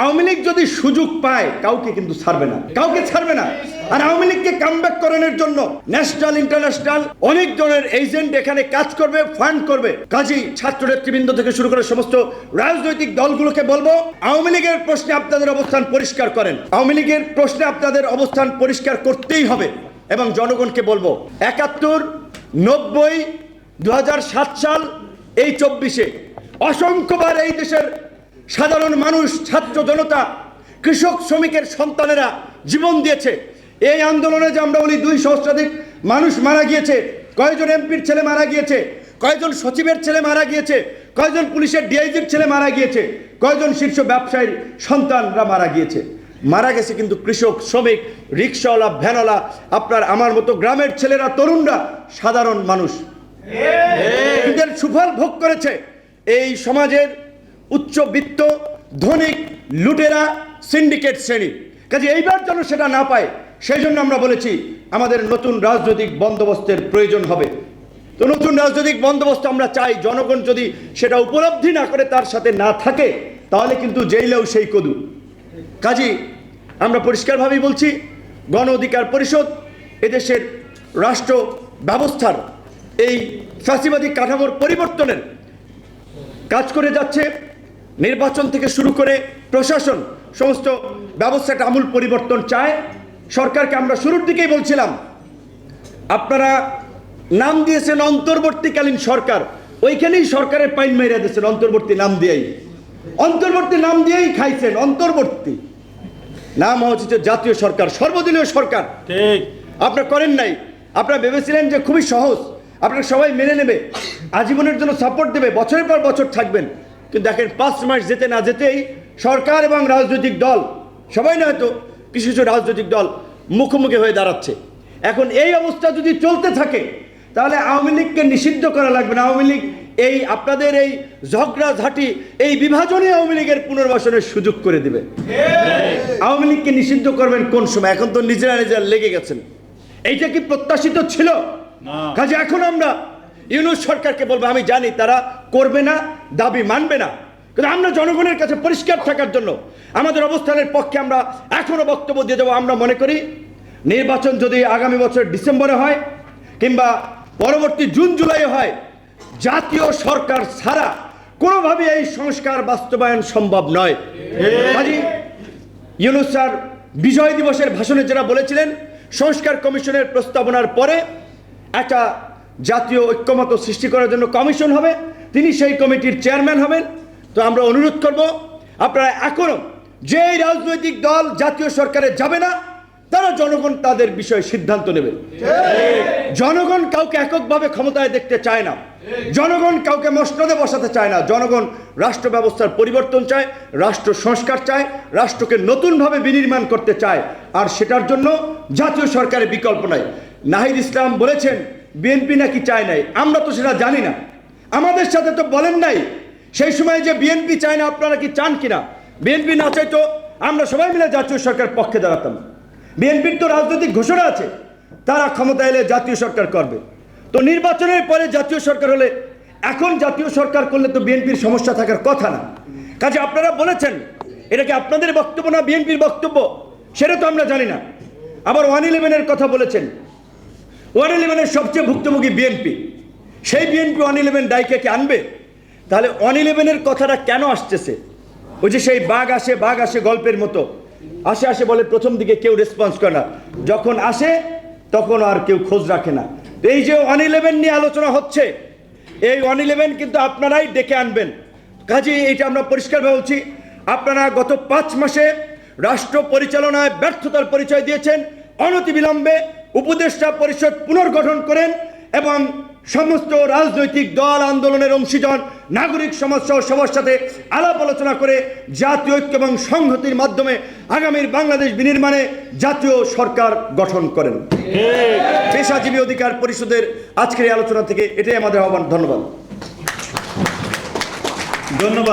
আওয়ামী লীগ যদি সুযোগ পায়, কাউকে কিন্তু ছাড়বে না। কাউকে ছাড়বে না। আর আওয়ামী লীগকে কামব্যাক করানোর জন্য ন্যাশনাল ইন্টারন্যাশনাল অনেক ধরনের এজেন্ট এখানে কাজ করবে ফান্ড করবে। কাজী ছাত্র নেতৃবৃন্দ থেকে শুরু করে সমস্ত রাজনৈতিক দলগুলোকে বলব, আওয়ামী লীগের প্রশ্নে আপনাদের অবস্থান পরিষ্কার করেন। আওয়ামী লীগের প্রশ্নে আপনাদের অবস্থান পরিষ্কার করতেই হবে এবং জনগণকে বলব, একাত্তর, নব্বই দু সাল, এই চব্বিশে অসংখ্যবার এই দেশের সাধারণ মানুষ ছাত্র জনতা কৃষক শ্রমিকের সন্তানেরা জীবন দিয়েছে। এই আন্দোলনে যে আমরা বলি দুই সহস্রাধিক মানুষ মারা গিয়েছে কয়েকজন এমপির ছেলে মারা গিয়েছে কয়জন সচিবের ছেলে মারা গিয়েছে কয়জন পুলিশের ডিআইজির ছেলে মারা গিয়েছে কয়জন শীর্ষ ব্যবসায়ীর সন্তানরা মারা গিয়েছে। মারা গেছে কিন্তু কৃষক শ্রমিক রিক্সাওয়ালা ভ্যানওয়ালা আপনার আমার মতো গ্রামের ছেলেরা তরুণরা সাধারণ মানুষ। এদের সুফল ভোগ করেছে। এই সমাজের উচ্চবিত্ত, ধনিক, লুটেরা, সিন্ডিকেট শ্রেণি। কাজে এইবার যেন সেটা না পায়, সেই জন্য আমরা বলেছি, আমাদের নতুন রাজনৈতিক বন্দোবস্তের প্রয়োজন হবে। তো নতুন রাজনৈতিক বন্দোবস্ত আমরা চাই, জনগণ যদি সেটা উপলব্ধি না করে তার সাথে না থাকে, তাহলে কিন্তু জেইলেও সেই কদু। কাজী, আমরা পরিষ্কারভাবেই বলছি, গণ অধিকার পরিষদ এদেশের রাষ্ট্র ব্যবস্থার এই ফ্যাসিবাদী কাঠামোর পরিবর্তনের কাজ করে যাচ্ছে। নির্বাচন থেকে শুরু করে প্রশাসন সমস্ত ব্যবস্থাটা আমূল পরিবর্তন চায়। সরকারকে আমরা শুরুর দিকেই বলছিলাম আপনারা নাম দিয়েছেন অন্তর্বর্তীকালীন সরকার। ওইখানেই সরকারের পাইন মেরে দিয়েছেন অন্তর্বর্তী নাম দিয়েই। অন্তর্বর্তী নাম দিয়েই খাইছেন অন্তর্বর্তী। নাম হচ্ছে যে জাতীয় সরকার সর্বদলীয় সরকার। ঠিক। আপনারা করেন নাই। আপনারা ভেবেছিলেন যে খুবই সহজ। আপনারা সবাই মেনে নেবে। আজীবনের জন্য সাপোর্ট দেবে। বছরের পর বছর থাকবেন। কিন্তু দেখেন পাঁচ মাস যেতে না যেতেই সরকার এবং রাজনৈতিক দল সবাই না হয়তো কিছু কিছু রাজনৈতিক দল মুখোমুখি হয়ে দাঁড়াচ্ছে। এখন এই অবস্থা যদি চলতে থাকে তাহলে আওয়ামী লীগকে নিষিদ্ধ করা লাগবে না। আওয়ামী লীগ এই আপনাদের এই ঝগড়াঝাঁটি এই বিভাজনে আওয়ামী লীগের পুনর্বাসনের সুযোগ করে দিবে। আওয়ামী লীগকে নিষিদ্ধ করবেন কোন সময়? এখন তো নিজেরা নিজেরা লেগে গেছেন। এইটা কি প্রত্যাশিত ছিল? কাজে এখন আমরা ইউনুস সরকারকে বলব, আমি জানি তারা করবে না, দাবি মানবে না। কিন্তু আমরা জনগণের কাছে পরিষ্কার থাকার জন্য আমাদের অবস্থানের পক্ষে আমরা এখনও বক্তব্য দিয়ে দেবো। আমরা মনে করি, নির্বাচন যদি আগামী বছর ডিসেম্বরে হয় কিংবা পরবর্তী জুন জুলাই হয়, জাতীয় সরকার ছাড়া কোনোভাবে এই সংস্কার বাস্তবায়ন সম্ভব নয়। ইউনুস স্যার বিজয় দিবসের ভাষণে যারা বলেছিলেন, সংস্কার কমিশনের প্রস্তাবনার পরে একটা জাতীয় ঐক্যমত সৃষ্টি করার জন্য কমিশন হবে। তিনি সেই কমিটির চেয়ারম্যান হবেন। তো আমরা অনুরোধ করব, আপনারা এখনও যেই রাজনৈতিক দল জাতীয় সরকারে যাবে না, তারা জনগণ তাদের বিষয়ে সিদ্ধান্ত নেবে জনগণ কাউকে এককভাবে ক্ষমতায় দেখতে চায় না। জনগণ কাউকে মসনদে বসাতে চায় না। জনগণ রাষ্ট্র ব্যবস্থার পরিবর্তন চায়, রাষ্ট্র সংস্কার চায়, রাষ্ট্রকে নতুনভাবে বিনির্মাণ করতে চায়। আর সেটার জন্য জাতীয় সরকারের বিকল্প নাই। নাহিদ ইসলাম বলেছেন বিএনপি নাকি চায় নাই? আমরা তো সেটা জানি না। আমাদের সাথে তো বলেন নাই, সেই সময় যে বিএনপি চায় না, আপনারা কি চান কিনা? বিএনপি না চাইতো আমরা সবাই মিলে জাতীয় সরকার পক্ষে দাঁড়াতাম। বিএনপির তো রাজনৈতিক ঘোষণা আছে, তারা ক্ষমতা এলে জাতীয় সরকার করবে। তো নির্বাচনের পরে জাতীয় সরকার হলে এখন জাতীয় সরকার করলে তো বিএনপির সমস্যা থাকার কথা না। কাজে আপনারা বলেছেন, এটা কি আপনাদের বক্তব্য না বিএনপির বক্তব্য? সেটা তো আমরা জানি না। আবার ওয়ান ইলেভেনের কথা বলেছেন ওয়ান ইলেভেনের সবচেয়ে ভুক্তভোগী বিএনপি, সেই বিএনপি ওয়ান ইলেভেন ডাইকে কি আনবে? তাহলে ওয়ান ইলেভেনের কথাটা কেন আসতেছে? ওই যে সেই বাঘ আসে বাঘ আসে গল্পের মতো। আসে আসে বলে প্রথম দিকে কেউ রেসপন্স করে না। যখন আসে, তখন আর কেউ খোঁজ রাখে না। এই যে ওয়ান ইলেভেন নিয়ে আলোচনা হচ্ছে, এই ওয়ান ইলেভেন কিন্তু আপনারাই ডেকে আনবেন। কাজে এইটা আমরা পরিষ্কারভাবে বলছি, আপনারা গত পাঁচ মাসে রাষ্ট্র পরিচালনায় ব্যর্থতার পরিচয় দিয়েছেন, অনতিবিলম্বে উপদেষ্টা পরিষদ পুনর্গঠন করেন এবং সমস্ত রাজনৈতিক দল আন্দোলনের অংশীজন নাগরিক সমাজ সহ সবার সাথে আলাপ আলোচনা করে জাতীয় ঐক্য এবং সংহতির মাধ্যমে আগামীর বাংলাদেশ বিনির্মাণে জাতীয় সরকার গঠন করেন। পেশাজীবী অধিকার পরিষদের আজকের এই আলোচনা থেকে এটাই আমাদের আহ্বান। ধন্যবাদ। ধন্যবাদ।